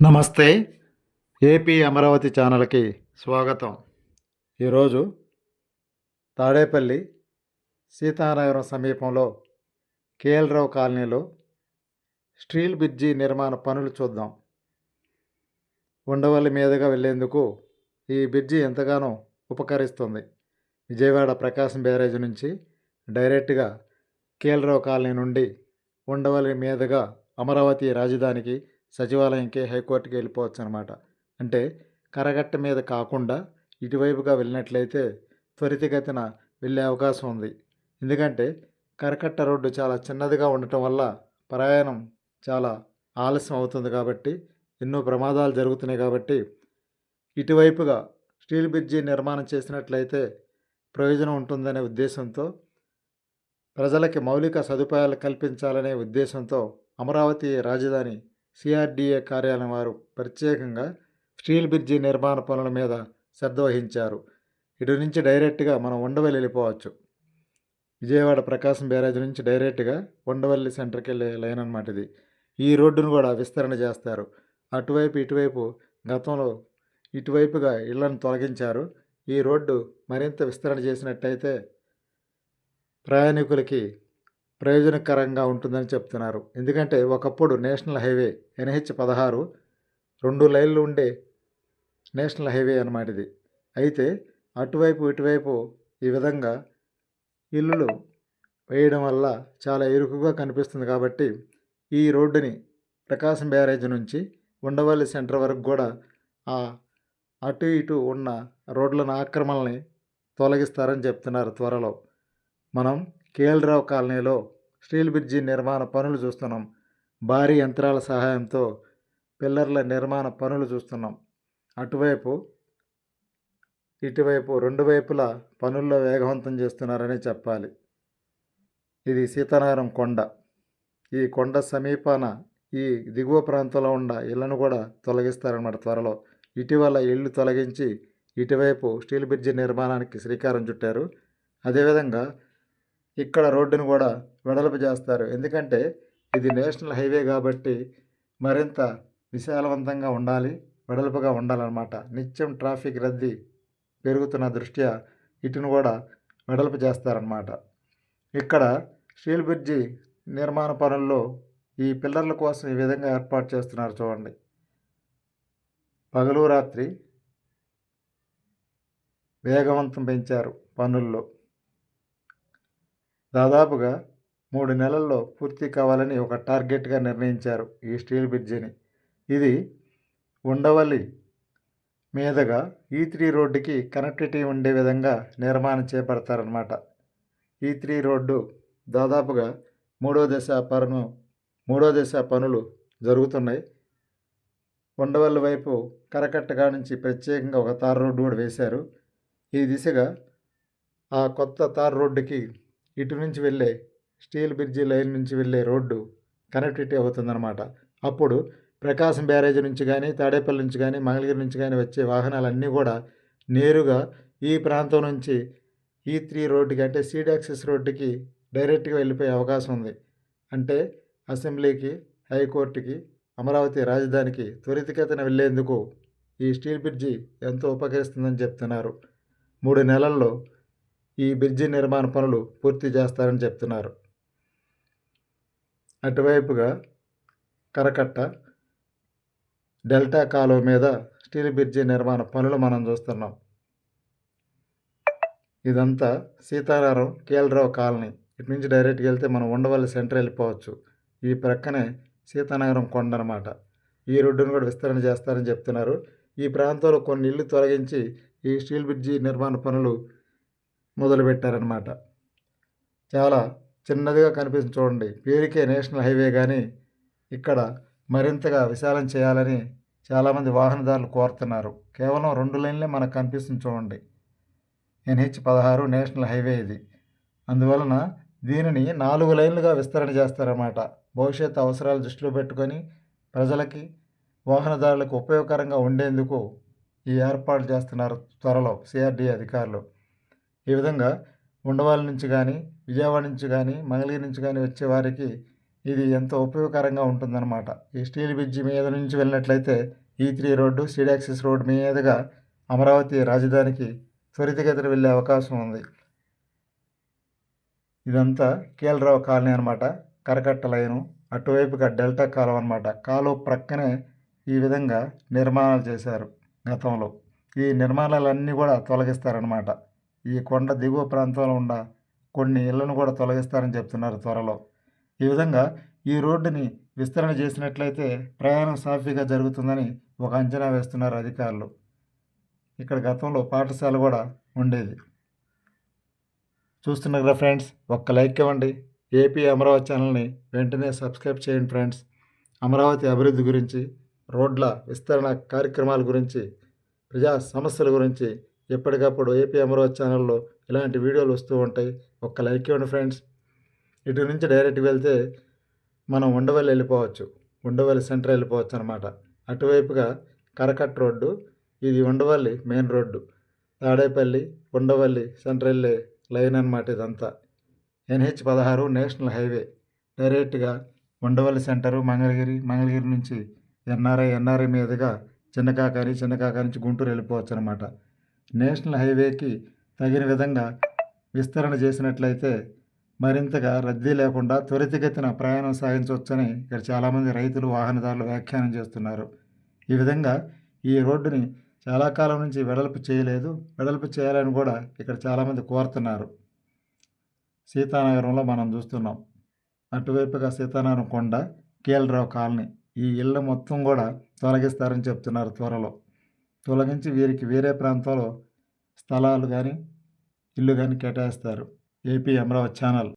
నమస్తే ఏపీ అమరావతి ఛానల్కి స్వాగతం. ఈరోజు తాడేపల్లి సీతానగరం సమీపంలో కేఎల్రావు కాలనీలో స్టీల్ బ్రిడ్జి నిర్మాణ పనులు చూద్దాం. ఉండవల్లి మీదుగా వెళ్ళేందుకు ఈ బ్రిడ్జి ఎంతగానో ఉపకరిస్తుంది. విజయవాడ ప్రకాశం బ్యారేజ్ నుంచి డైరెక్ట్గా కేఎల్రావు కాలనీ నుండి ఉండవల్లి మీదుగా అమరావతి రాజధానికి సచివాలయంకి హైకోర్టుకి వెళ్ళిపోవచ్చు అనమాట అంటే కరగట్ట మీద కాకుండా ఇటువైపుగా వెళ్ళినట్లయితే త్వరితగతిన వెళ్ళే అవకాశం ఉంది. ఎందుకంటే కరకట్ట రోడ్డు చాలా చిన్నదిగా ఉండటం వల్ల ప్రయాణం చాలా ఆలస్యం అవుతుంది కాబట్టి ఎన్నో ప్రమాదాలు జరుగుతున్నాయి కాబట్టి ఇటువైపుగా స్టీల్ బ్రిడ్జి నిర్మాణం చేసినట్లయితే ప్రయోజనం ఉంటుందనే ఉద్దేశంతో ప్రజలకి మౌలిక సదుపాయాలు కల్పించాలనే ఉద్దేశంతో అమరావతి రాజధాని సిఆర్డీఏ కార్యాలయం వారు ప్రత్యేకంగా స్టీల్ బ్రిడ్జి నిర్మాణ పనుల మీద శ్రద్ధ వహించారు. ఇటు నుంచి డైరెక్ట్గా మనం ఉండవల్లి వెళ్ళిపోవచ్చు. విజయవాడ ప్రకాశం బ్యారేజ్ నుంచి డైరెక్ట్గా ఉండవల్లి సెంటర్కి వెళ్ళే లైన్ అనమాట ఇది. ఈ రోడ్డును కూడా విస్తరణ చేస్తారు. అటువైపు ఇటువైపు గతంలో ఇటువైపుగా ఇళ్ళను తొలగించారు. ఈ రోడ్డు మరింత విస్తరణ చేసినట్టయితే ప్రయాణికులకి ప్రయోజనకరంగా ఉంటుందని చెప్తున్నారు. ఎందుకంటే ఒకప్పుడు నేషనల్ హైవే ఎన్హెచ్ పదహారు రెండు లైన్లు ఉండే నేషనల్ హైవే అన్నమాట ఇది. అయితే అటువైపు ఇటువైపు ఈ విధంగా ఇల్లులు వేయడం వల్ల చాలా ఇరుకుగా కనిపిస్తుంది కాబట్టి ఈ రోడ్డుని ప్రకాశం బ్యారేజ్ నుంచి ఉండవల్లి సెంటర్ వరకు కూడా ఆ అటు ఇటు ఉన్న రోడ్లను ఆక్రమణని తొలగిస్తారని చెప్తున్నారు త్వరలో. మనం కేఎల్ రావు కాలనీలో స్టీల్ బ్రిడ్జి నిర్మాణ పనులు చూస్తున్నాం. భారీ యంత్రాల సహాయంతో పిల్లర్ల నిర్మాణ పనులు చూస్తున్నాం. అటువైపు ఇటువైపు రెండు వైపులా పనుల్లో వేగవంతం చేస్తున్నారని చెప్పాలి. ఇది సీతానగరం కొండ. ఈ కొండ సమీపాన ఈ దిగువ ప్రాంతంలో ఉన్న ఇళ్ళను కూడా తొలగిస్తారన్నమాట త్వరలో. ఇటీవల ఇళ్ళు తొలగించి ఇటువైపు స్టీల్ బ్రిడ్జి నిర్మాణానికి శ్రీకారం చుట్టారు. అదేవిధంగా ఇక్కడ రోడ్డును కూడా వెడల్పు చేస్తారు. ఎందుకంటే ఇది నేషనల్ హైవే కాబట్టి మరింత విశాలవంతంగా ఉండాలి వెడల్పుగా ఉండాలన్నమాట. నిత్యం ట్రాఫిక్ రద్దీ పెరుగుతున్న దృష్ట్యా ఇటును కూడా వెడల్పు చేస్తారన్నమాట. ఇక్కడ స్టీల్ బ్రిడ్జి నిర్మాణ పనుల్లో ఈ పిల్లర్ల కోసం ఈ విధంగా ఏర్పాటు చేస్తున్నారు చూడండి. పగలు రాత్రి వేగవంతం పెంచారు పనుల్లో. దాదాపుగా మూడు నెలల్లో పూర్తి కావాలని ఒక టార్గెట్గా నిర్ణయించారు ఈ స్టీల్ బ్రిడ్జిని. ఇది ఉండవల్లి మీదుగా e ఈ త్రీ రోడ్డుకి కనెక్టివిటీ ఉండే విధంగా నిర్మాణం చేపడతారనమాట ఈ e త్రీ రోడ్డు దాదాపుగా మూడో దశ పనులు మూడో దశ పనులు జరుగుతున్నాయి. ఉండవల్లి వైపు కరకట్టగా నుంచి ప్రత్యేకంగా ఒక తార్ రోడ్డు కూడా వేశారు. ఈ దిశగా ఆ కొత్త తార్ రోడ్డుకి ఇటు నుంచి వెళ్ళే స్టీల్ బ్రిడ్జి లైన్ నుంచి వెళ్ళే రోడ్డు కనెక్టివిటీ అవుతుందన్నమాట. అప్పుడు ప్రకాశం బ్యారేజ్ నుంచి కానీ తాడేపల్లి నుంచి కానీ మంగళగిరి నుంచి కానీ వచ్చే వాహనాలన్నీ కూడా నేరుగా ఈ ప్రాంతం నుంచి ఈ త్రీ రోడ్డుకి అంటే సీడ్ యాక్సెస్ రోడ్డుకి డైరెక్ట్గా వెళ్ళిపోయే అవకాశం ఉంది. అంటే అసెంబ్లీకి హైకోర్టుకి అమరావతి రాజధానికి త్వరితగతిన వెళ్ళేందుకు ఈ స్టీల్ బ్రిడ్జి ఎంతో ఉపకరిస్తుందని చెప్తున్నారు. మూడు నెలల్లో ఈ బ్రిడ్జి నిర్మాణ పనులు పూర్తి చేస్తారని చెప్తున్నారు. అటువైపుగా కరకట్ట డెల్టా కాలువ మీద స్టీల్ బ్రిడ్జి నిర్మాణ పనులు మనం చూస్తున్నాం. ఇదంతా సీతారాం కేఎల్రావు కాలనీ. ఇటు నుంచి డైరెక్ట్గా వెళ్తే మనం ఉండవల్లి సెంటర్ వెళ్ళిపోవచ్చు. ఈ ప్రక్కనే సీతానగరం కొండ అనమాట ఈ రోడ్డును కూడా విస్తరణ చేస్తారని చెప్తున్నారు. ఈ ప్రాంతంలో కొన్ని ఇళ్ళు తొలగించి ఈ స్టీల్ బ్రిడ్జి నిర్మాణ పనులు మొదలుపెట్టారనమాట చాలా చిన్నదిగా కనిపిస్తుంది చూడండి. పేరుకే నేషనల్ హైవే కానీ ఇక్కడ మరింతగా విశాలం చేయాలని చాలామంది వాహనదారులు కోరుతున్నారు. కేవలం రెండు లైన్లే మనకు కనిపిస్తుంది చూడండి. ఎన్హెచ్ పదహారు నేషనల్ హైవే ఇది. అందువలన దీనిని నాలుగు లైన్లుగా విస్తరణ చేస్తారన్నమాట. భవిష్యత్ అవసరాలు దృష్టిలో పెట్టుకొని ప్రజలకి వాహనదారులకు ఉపయోగకరంగా ఉండేందుకు ఈ ఏర్పాటు చేస్తున్నారు త్వరలో సిఆర్డీ అధికారులు. ఈ విధంగా ఉండవాళ్ళ నుంచి కానీ విజయవాడ నుంచి కానీ మంగళగిరి నుంచి కానీ వచ్చే వారికి ఇది ఎంతో ఉపయోగకరంగా ఉంటుందన్నమాట. ఈ స్టీల్ బ్రిడ్జి మీద నుంచి వెళ్ళినట్లయితే ఈ త్రీ రోడ్డు సిడాక్సిస్ రోడ్డు మీదుగా అమరావతి రాజధానికి త్వరితగతిన వెళ్ళే అవకాశం ఉంది. ఇదంతా కేలరావు కాలనీ అనమాట కరకట్ట లైను అటువైపుగా డెల్టా కాలం అనమాట కాలువ ప్రక్కనే ఈ విధంగా నిర్మాణాలు చేశారు గతంలో. ఈ నిర్మాణాలన్నీ కూడా తొలగిస్తారనమాట ఈ కొండ దిగువ ప్రాంతంలో ఉన్న కొన్ని ఇళ్ళను కూడా తొలగిస్తారని చెప్తున్నారు త్వరలో. ఈ విధంగా ఈ రోడ్డుని విస్తరణ చేసినట్లయితే ప్రయాణం సాఫీగా జరుగుతుందని ఒక అంచనా వేస్తున్నారు అధికారులు. ఇక్కడ గతంలో పాఠశాల కూడా ఉండేది. చూస్తున్నారు కదా ఫ్రెండ్స్ ఒక్క లైక్ ఇవ్వండి. ఏపీ అమరావతి ఛానల్ని వెంటనే సబ్స్క్రైబ్ చేయండి ఫ్రెండ్స్. అమరావతి అభివృద్ధి గురించి రోడ్ల విస్తరణ కార్యక్రమాల గురించి ప్రజా సమస్యల గురించి ఎప్పటికప్పుడు ఏపీ అమరావతి ఛానల్లో ఇలాంటి వీడియోలు వస్తూ ఉంటాయి. ఒక్క లైక్ ఇవ్వండి ఫ్రెండ్స్. ఇటు నుంచి డైరెక్ట్గా వెళ్తే మనం ఉండవల్లి వెళ్ళిపోవచ్చు. ఉండవల్లి సెంటర్ వెళ్ళిపోవచ్చు అనమాట అటువైపుగా కరకట్ రోడ్డు ఇది Undavalli main road. Tadepalli Undavalli centre వెళ్ళే లైన్ అనమాట ఇదంతా. ఎన్హెచ్ పదహారు నేషనల్ హైవే. డైరెక్ట్గా ఉండవల్లి సెంటరు మంగళగిరి మంగళగిరి నుంచి ఎన్ఆర్ఐ ఎన్ఆర్ఐ మీదుగా చిన్నకాకాని చిన్నకాకా నుంచి గుంటూరు వెళ్ళిపోవచ్చు అనమాట నేషనల్ హైవేకి తగిన విధంగా విస్తరణ చేసినట్లయితే మరింతగా రద్దీ లేకుండా త్వరితగతిన ప్రయాణం సాగించవచ్చని ఇక్కడ చాలామంది రైతులు వాహనదారులు వ్యాఖ్యానం చేస్తున్నారు. ఈ విధంగా ఈ రోడ్డుని చాలా కాలం నుంచి వెడల్పు చేయలేదు. వెడల్పు చేయాలని కూడా ఇక్కడ చాలామంది కోరుతున్నారు. సీతానగరంలో మనం చూస్తున్నాం. అటువైపుగా సీతానగరం కొండ కేఎల్రావు కాలనీ. ఈ ఇళ్ళ మొత్తం కూడా తొలగిస్తారని చెప్తున్నారు త్వరలో. తొలగించి వీరికి వేరే ప్రాంతంలో స్థలాలు కానీ ఇల్లు కానీ కేటాయిస్తారు. AP Amaravati channel